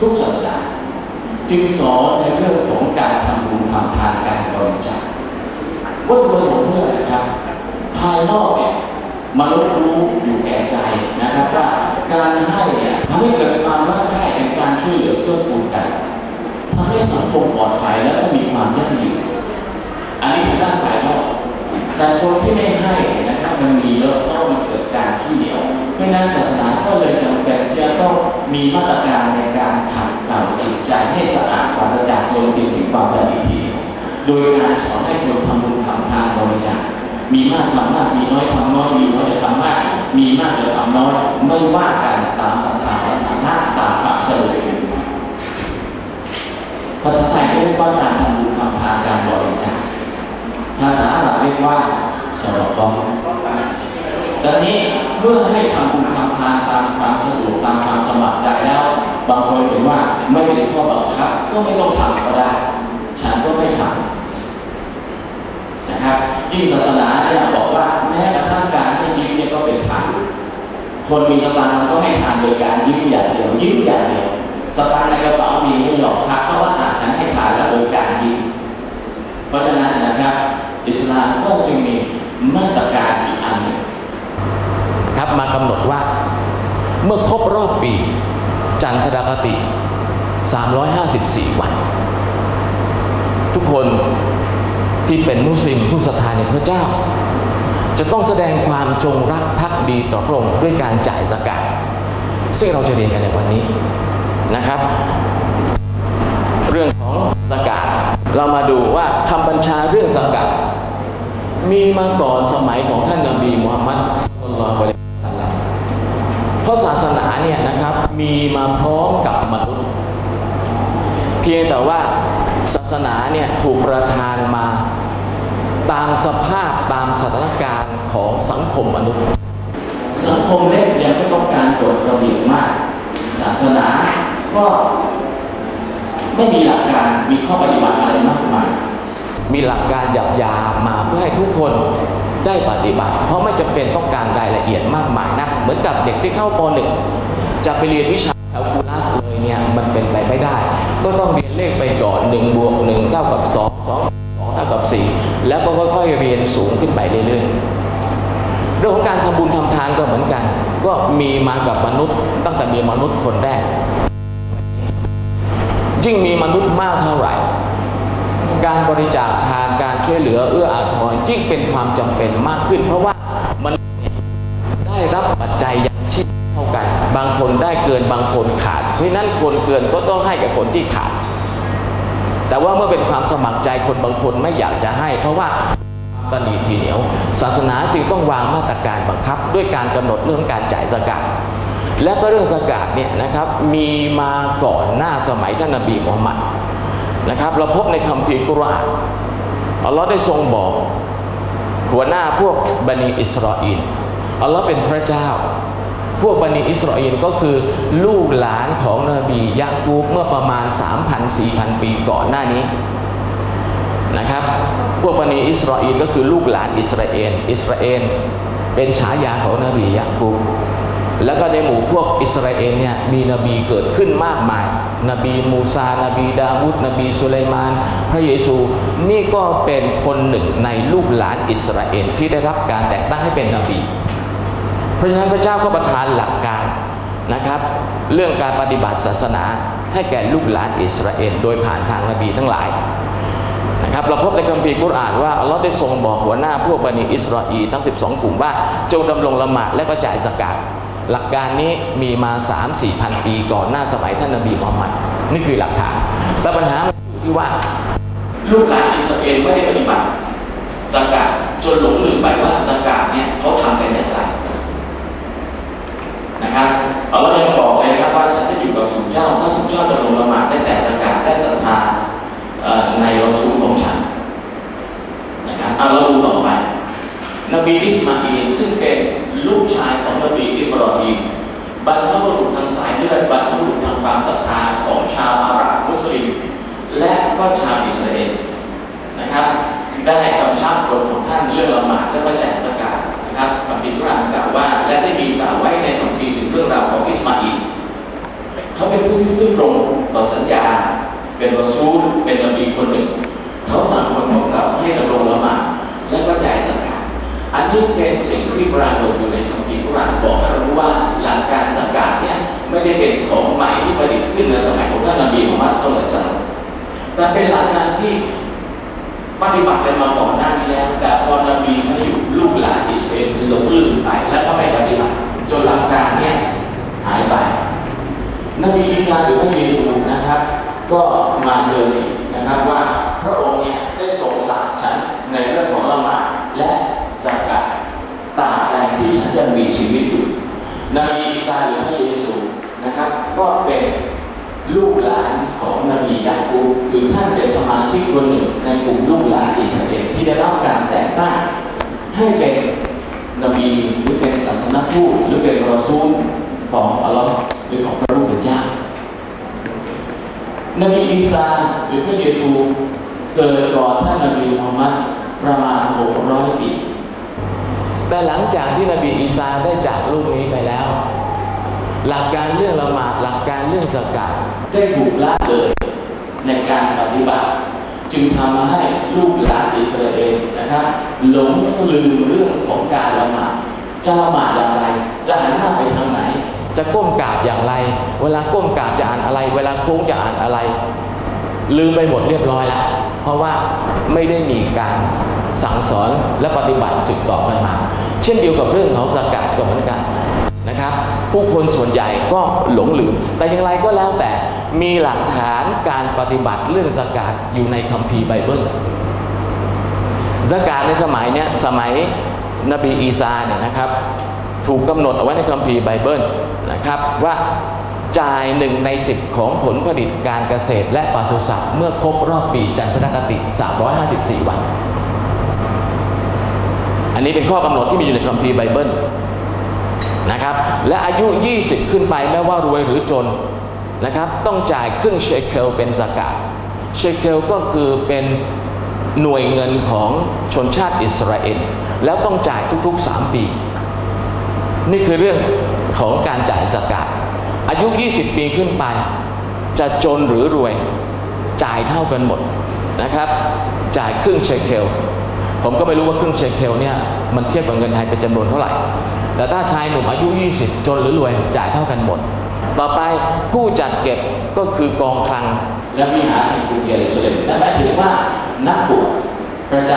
ทุกศาสนาจึงสอนในเรื่องของการทำบุญทำทานการบริจาควัตถุประสงค์เพื่ออะไรครับ ภายนอกเนี่ยมนุษย์รู้อยู่แก่ใจนะครับว่าการให้เนี่ยทำให้เกิดความรักใคร่ในการช่วยเหลือเพื่อกูลกันทำให้สังคมปลอดภัยและก็มีความยั่งยืนอันนี้คือด้านภาย แต่คนที่ไม่ให้นะครับมันมีแล้วก็มันเกิดการที่เหนียวเพราะนั้นศาสนาก็เลยจำเป็นที่จะต้องมีมาตรการในการขัดเกลาจิตใจให้สะอาดปราศจากโดนติดถึงความเป็นอิทธิโดยการสอนให้คนทำบุญทำทานบริจาคมีมากทำมากมีน้อยทำน้อยมีน้อยจะทำมาก มีมากจะทำน้อยไม่ว่ากันตามศรัทธาและฐานะตามความสรุปภาษาไทยเรียกว่าการทำบุญทำทานการบริจาคภาษาอาหรับเรียกว่าสรบองดัง นี้เมื่อให้ทำบุญทำทานตามความสะดวกตามความสมัครใจแล้ว บางคนเห็นว่าไม่เป็นข้อบังคับก็ไม่ต้องทำก็ได้ ฉันก็ไม่ทำนะครับยิ่งศาสนาเนี่ยบอกว่าแม้กระทั่งการให้ยิ้มเนี่ยก็เป็นทานคนมีสตางค์ก็ให้ทานโดยการยิ้มอย่างเดียวยิ้มอย่างเดียวสตางค์ในกระเป๋ามีไม่ยอมพักเพราะว่าอาฉันให้ทานแล้วโดยการยิ้มเพราะฉะนั้นนะครับ อิสลามก็จึงมีมาตรการอีกอันหนึ่ง ครับมากำหนดว่า เมื่อครบรอบปี จันทรคติ 354 วัน ทุกคนที่เป็นมุสลิมผู้ศรัทธาในพระเจ้า จะต้องแสดงความจงรักภักดีต่อพระองค์ด้วยการจ่ายสกาดซึ่งเราจะเรียนกันในวันนี้นะครับ เรื่องของสกาดเรามาดูว่าคำบัญชาเรื่องสกาดมีมาก่อนสมัยของ มีมาพร้อมกับมนุษย์ เพียงแต่ว่าศาสนาเนี่ยถูกประทานมาตามสภาพตามสถานการณ์ของสังคมมนุษย์ สังคมเล็กยังไม่ต้องการกฎระเบียบมาก ศาสนาก็ไม่มีหลักการมีข้อปฏิบัติอะไรมากมายมีหลักการหยาบยามาเพื่อให้ทุกคน ได้ปฏิบัติ เพราะไม่จำเป็นต้องการรายละเอียดมากมายนะเหมือนกับเด็กที่เข้าป .1 จะไปเรียนวิชาแคลคูลัสเลยเนี่ยมันเป็นไปไม่ได้ ก็ต้องเรียนเลขไปก่อน1บวก1เท่ากับ2 2 2เท่ากับ 4 แล้วก็ค่อยๆเรียนสูงขึ้นไปเรื่อยๆเรื่องของการทำบุญทำทานก็เหมือนกัน ก็มีมากับมนุษย์ ตั้งแต่มีมนุษย์คนแรก ยิ่งมีมนุษย์มากเท่าไหร่ การบริจาคทาน ช่วยเหลือเอื้ออาทรยิ่งเป็นความจำเป็นมากขึ้น เพราะว่ามันได้รับปัจจัยอย่างชีพเท่ากัน บางคนได้เกินบางคนขาด เพราะนั้นคนเกินก็ต้องให้กับคนที่ขาด แต่ว่าเมื่อเป็นความสมัครใจคนบางคนไม่อยากจะให้ เพราะว่าตนีทีเหนียว ศาสนาจึงต้องวางมาตรการบังคับ ด้วยการกำหนดเรื่องการจ่ายสกาดและก็เรื่องสกาดเนี่ยนะครับมีมาก่อนหน้าสมัยท่านนบีมุฮัมมัดนะครับ เราพบในคัมภีร์กุรอาน อัลลอฮ์ได้ทรงบอก หัวหน้าพวกบันิอิสราเอลอัลลอฮ์เป็นพระเจ้า พวกบันิอิสราเอลก็คือลูกหลานของนบียะกูบเมื่อประมาณ 3,000-4,000 ปีก่อนหน้านี้นะครับ พวกบันิอิสราเอลก็คือลูกหลานอิสราเอลอิสราเอลเป็นฉายาของนบียะกูบแล้วก็ในหมู่พวกอิสราเอลเนี่ยมีนบีเกิดขึ้นมากมาย นบีมูซา นบีดาวุดนบีสุไลมาน พระเยซู นี่ก็เป็นคนหนึ่งในลูกหลานอิสราเอลที่ได้รับการแต่งตั้งให้เป็นนบี เพราะฉะนั้นพระเจ้าก็ประทานหลักการนะครับ เรื่องการปฏิบัติศาสนาให้แก่ลูกหลานอิสราเอลโดยผ่านทางนบีทั้งหลายนะครับเราพบในคัมภีร์กุรอานว่าอัลลอฮ์ได้ทรงบอกหัวหน้าพวกบันิอิสราเอลทั้ง 12 กลุ่มว่าจงดำรงละหมาดและก็จ่ายสกาด หลักการนี้มีมา3 4พันปีก่อนหน้าสมัยท่านนบีมุฮัมมัดนี่คือหลักฐานแต่ปัญหามันอยู่ที่ว่า ลูกหลานอิสราเอลไม่ได้ปฏิบัติสกาดจนหลงลืมไปว่าสกาดเนี่ยเขาทำกันอย่างไรนะครับเอาเรายังบอกเลยนะครับว่าฉันจะอยู่กับสุนเจ้าถ้าสุนเจ้าจะลงละหมาดได้จ่ายสกาดได้ศรัทธาในรอซูลของฉันนะครับเอาเราดูต่อไป น บีอิสมาอีลซึ่งเป็นลูกชายของนบีอิบรอฮีมบรรพบุรุษทางสายเลือดบรรพบุรุษทางความศรัทธาของชาวอาหรับมุสลิม และก็ชาวอิสราเอลนะครับได้กำชับกฎของท่านเรื่องละหมาดและก็แจกสกาดนะครับคัมภีรุรอานกล่าวว่า และได้มีกล่าวไว้ในคัมภีถึงเรื่องราวของอิสมาอีลเขาเป็นผู้ที่ซื่อตรงต่อสัญญา เป็นรอซูลเป็นนบีคนหนึ่ง เขาสั่ง อันนี้เป็นสิ่งที่ปรากฏอยู่ในคัมภีร์กุรานบอกให้เรารู้ว่าหลักการสกาดเนี่ยไม่ได้เป็นของใหม่ที่ประดิษฐ์ขึ้นในสมัยของท่านนบีมุฮัมมัดสุลตัลแต่เป็นหลักการที่ปฏิบัติกันมาก่อนหน้านี้แล้ว แต่พอนบีมาอยู่ลูกหลานอิสราเอลหลงลืมไปแล้วก็ไม่ปฏิบัติจนหลักการเนี่ยหายไปนบีอีสาหรือพระเยซูนะครับ ก็มาเตือนนะครับว่าพระองค์เนี่ยได้ทรงสั่งฉันในเรื่องของละหมาดและสักการตราบใดที่ฉัน ยังมีชีวิตอยู่นบีอีสาหรือพระเยซูนะครับ ก็เป็นลูกหลานของนบียาคูบคือท่านเป็นสมาชิกคนหนึ่งในกลุ่มลูกหลานอิสราเอลที่ได้รับการแต่งตั้งให้เป็นนบีหรือเป็นศาสนทูตหรือเป็นรอซูลของอัลลอฮ์หรือของพระผู้เป็นเจ้านบีอีสาหรือพระเยซูเกิดก่อนท่านนบีมุฮัมมัดประมาณ600ปี แต่หลังจากที่นบีอีสาได้จากลูกนี้ไปแล้ว หลักการเรื่องละหมาดหลักการเรื่องสกาดได้ถูกละเลยในการปฏิบัติ จึงทำให้ลูกหลานอิสราเอลนะครับหลงลืมเรื่องของการละหมาดจะละหมาดอย่างไร จะหันหน้าไปทางไหน จะก้มกราบอย่างไร เวลาก้มกราบจะอ่านอะไร เวลาโค้งจะอ่านอะไร ลืมไปหมดเรียบร้อยแล้วเพราะว่าไม่ได้มีการ สั่งสอนและปฏิบัติสืบต่อกันมา เช่นเดียวกับเรื่องของสกัดก็เหมือนกันนะครับ ผู้คนส่วนใหญ่ก็หลงลืม แต่อย่างไรก็แล้วแต่มีหลักฐานการปฏิบัติเรื่องสกัดอยู่ในคัมภีร์ไบเบิลสกาดในสมัยเนี้ยสมัยนบีอีสาเนี่ยนะครับ ถูกกำหนดเอาไว้ในคัมภีร์ไบเบิลนะครับว่าจ่ายหนึ่งในสิบของผลผลิตการเกษตรและปศุสัตว์เมื่อครบรอบปีจันทรคติ 354 วัน อันนี้เป็นข้อกำหนดที่มีอยู่ในคัมภีร์ไบเบิลนะครับ และอายุ 20 ขึ้นไปไม่ว่ารวยหรือจนนะครับ ต้องจ่ายครึ่งเชเคลเป็นสกาดเชเคลก็คือเป็นหน่วยเงินของชนชาติอิสราเอลแล้วต้องจ่ายทุกๆ 3 ปี นี่คือเรื่องของการจ่ายสกาดอายุ 20 ปีขึ้นไป จะจนหรือรวยจ่ายเท่ากันหมดนะครับ จ่ายครึ่งเชเคล ผมก็ไม่รู้ว่าครึ่งเชเคลเนี่ยมันเทียบกับเงินไทยเป็นจำนวนเท่าไหร่ แต่ถ้าชายหนุ่มอายุ 20 จนหรือรวยจ่ายเท่ากันหมด ต่อไปผู้จัดเก็บก็คือกองคลัง และวิหารแห่งกรุงเยรูซาเล็มนั่นหมายถึงว่านักบวชประจ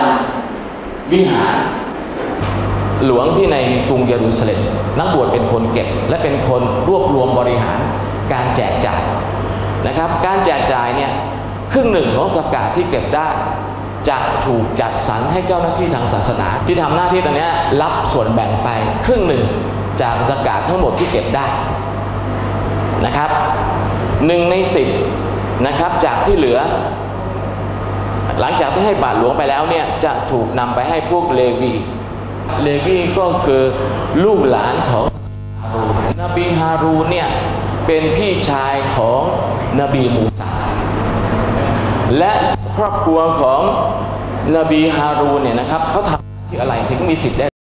ำวิหารหลวงที่ในกรุงเยรูซาเล็มนักบวชเป็นคนเก็บ และเป็นคนรวบรวมบริหารการแจกจ่ายนะครับ การแจกจ่ายเนี่ยครึ่งหนึ่งของสกาดที่เก็บได้ จะถูกจัดสรรให้เจ้าหน้าที่ทางศาสนา ที่ทำหน้าที่ตรงนี้รับส่วนแบ่งไปครึ่งหนึ่งจากสกาดทั้งหมดที่เก็บได้นะครับหนึ่งในสิบนะครับจากที่เหลือ หลังจากที่ให้บาทหลวงไปแล้วเนี่ยจะถูกนำไปให้พวกเลวี เลวีก็คือลูกหลานของนบีฮารูเนี่ยเป็นพี่ชายของนบีมูซา และครอบครัวของนบีฮารูนเนี่ยนะครับเขาทำทีอะไรถึงมีสิทธิ์ได้